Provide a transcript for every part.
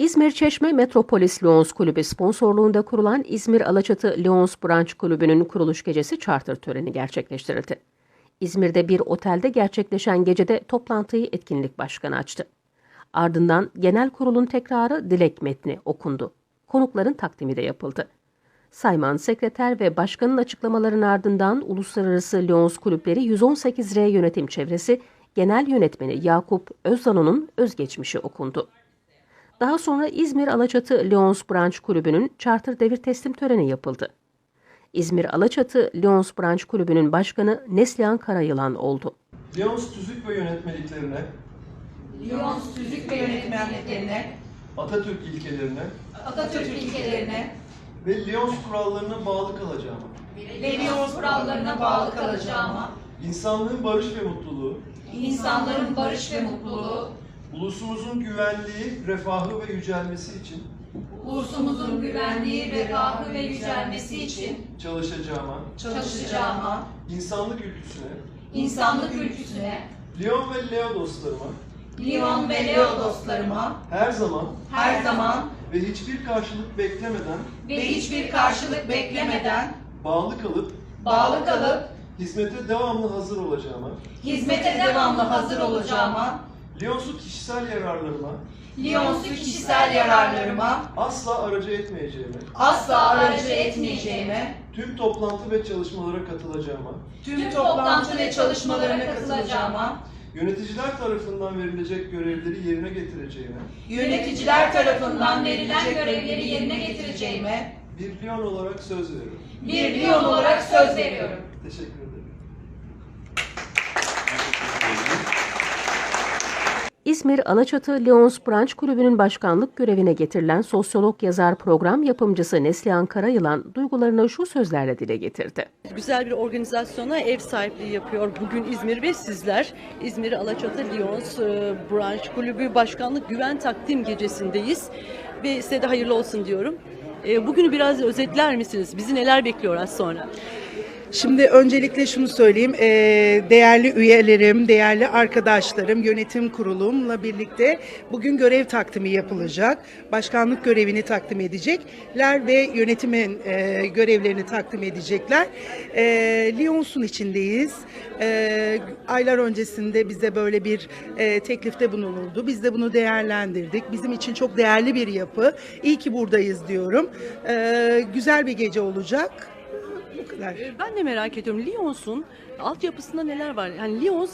İzmir Çeşme Metropolis Lions Kulübü sponsorluğunda kurulan İzmir Alaçatı Lions Branch Kulübü'nün kuruluş gecesi charter töreni gerçekleştirildi. İzmir'de bir otelde gerçekleşen gecede toplantıyı etkinlik başkanı açtı. Ardından genel kurulun tekrarı dilek metni okundu. Konukların takdimi de yapıldı. Sayman Sekreter ve Başkanın açıklamalarının ardından Uluslararası Lions Kulüpleri 118R Yönetim Çevresi Genel Yönetmeni Yakup Özdano'nun özgeçmişi okundu. Daha sonra İzmir Alaçatı Lions Branch Kulübü'nün charter devir teslim töreni yapıldı. İzmir Alaçatı Lions Branch Kulübü'nün başkanı Neslihan Karayılan oldu. Lyons tüzük ve yönetmeliklerine, Lyons tüzük ve yönetmenliklerine, Atatürk ilkelerine Atatürk ilkelerine ve Lyons kurallarına bağlı kalacağıma, ve Lyons kurallarına bağlı kalacağıma, insanlığın barış ve mutluluğu, insanların barış ve mutluluğu, ulusumuzun güvenliği, refahı ve yücelmesi için ulusumuzun güvenliği, refahı ve yücelmesi için çalışacağıma, çalışacağıma, insanlık ülküsüne, insanlık ülküsüne, Lyon ve Leo dostlarıma Lyon ve Leo dostlarıma her zaman her zaman ve hiçbir karşılık beklemeden ve hiçbir karşılık beklemeden bağlı kalıp bağlı kalıp hizmete devamlı hazır olacağıma, hizmete devamlı hazır olacağıma, Lyons'u kişisel yararlarıma Lyons'u kişisel yararlarıma asla aracı etmeyeceğime, asla aracı etmeyeceğime, tüm toplantı ve çalışmalara katılacağıma, tüm toplantı ve çalışmalarına katılacağıma, yöneticiler tarafından verilecek görevleri yerine getireceğime, yöneticiler tarafından verilen görevleri yerine getireceğime bir Lyon olarak söz veriyorum. bir Lyon olarak söz veriyorum. Teşekkür ederim. İzmir Alaçatı Lions Branch Kulübü'nün başkanlık görevine getirilen sosyolog yazar program yapımcısı Neslihan Karayılan duygularını şu sözlerle dile getirdi. Güzel bir organizasyona ev sahipliği yapıyor bugün İzmir ve sizler. İzmir Alaçatı Lions e, Branch Kulübü Başkanlık Güven Takdim Gecesi'ndeyiz ve size de hayırlı olsun diyorum. E, Bugünü biraz özetler misiniz? Bizi neler bekliyor az sonra? Şimdi öncelikle şunu söyleyeyim, eee, değerli üyelerim, değerli arkadaşlarım, yönetim kurulumla birlikte bugün görev takdimi yapılacak. Başkanlık görevini takdim edecekler ve yönetimin eee, görevlerini takdim edecekler. Eee Lyons'un içindeyiz. Eee, aylar öncesinde bize böyle bir eee, teklifte bulunuldu. Biz de bunu değerlendirdik. Bizim için çok değerli bir yapı. İyi ki buradayız diyorum. Eee, güzel bir gece olacak. Kadar. E, Ben de merak ediyorum Lyons'un altyapısında neler var? Yani Lyons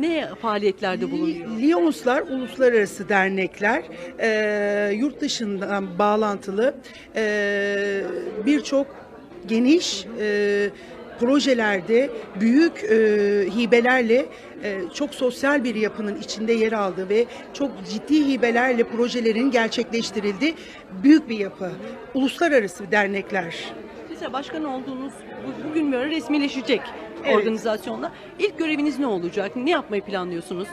ne faaliyetlerde bulunuyor? Lyonslar uluslararası dernekler, e, yurt dışından bağlantılı e, birçok geniş e, projelerde büyük e, hibelerle e, çok sosyal bir yapının içinde yer aldığı ve çok ciddi hibelerle projelerin gerçekleştirildiği büyük bir yapı. Uluslararası dernekler. Size başkan olduğunuz bu- bugün böyle resmileşecek Evet. organizasyonla. İlk göreviniz ne olacak? Ne yapmayı planlıyorsunuz?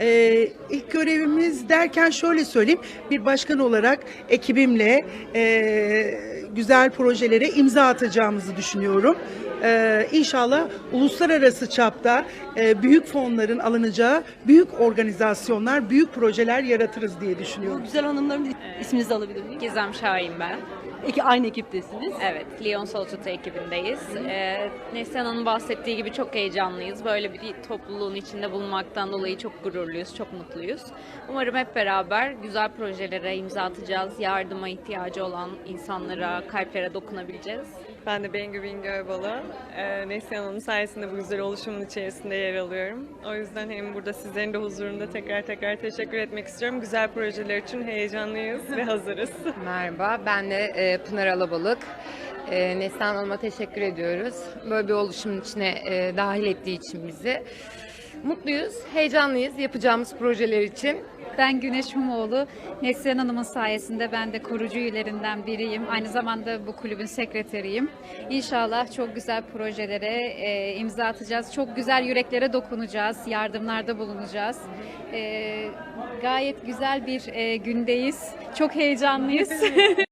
Ee, ilk görevimiz derken şöyle söyleyeyim, bir başkan olarak ekibimle e, güzel projelere imza atacağımızı düşünüyorum. Ee, inşallah uluslararası çapta e, büyük fonların alınacağı büyük organizasyonlar, büyük projeler yaratırız diye Bu düşünüyorum. güzel hanımların isminizi alabilir miyim? Gizem Şahin ben. Eki aynı ekiptesiniz. Evet, Lyon Solcuta ekibindeyiz. Ee, Neslihan Hanım bahsettiği gibi çok heyecanlıyız. Böyle bir topluluğun içinde bulunmaktan dolayı çok gururluyuz, çok mutluyuz. Umarım hep beraber güzel projelere imza atacağız. Yardıma ihtiyacı olan insanlara, kalplere dokunabileceğiz. Ben de Bengü Bingö Öbalı. Ee, Neslihan Hanım sayesinde bu güzel oluşumun içerisinde yer alıyorum. O yüzden hem burada sizlerin de huzurunda tekrar tekrar teşekkür etmek istiyorum. Güzel projeler için heyecanlıyız ve hazırız. Merhaba, ben de e, Pınar Alabalık. E, Neslihan Hanım'a teşekkür ediyoruz. Böyle bir oluşumun içine e, dahil ettiği için bizi. Mutluyuz, heyecanlıyız yapacağımız projeler için. Ben Güneş Mumoğlu. Neslihan Hanım'ın sayesinde ben de kurucu üyelerinden biriyim. Aynı zamanda bu kulübün sekreteriyim. İnşallah çok güzel projelere e, imza atacağız. Çok güzel yüreklere dokunacağız. Yardımlarda bulunacağız. E, gayet güzel bir e, gündeyiz. Çok heyecanlıyız.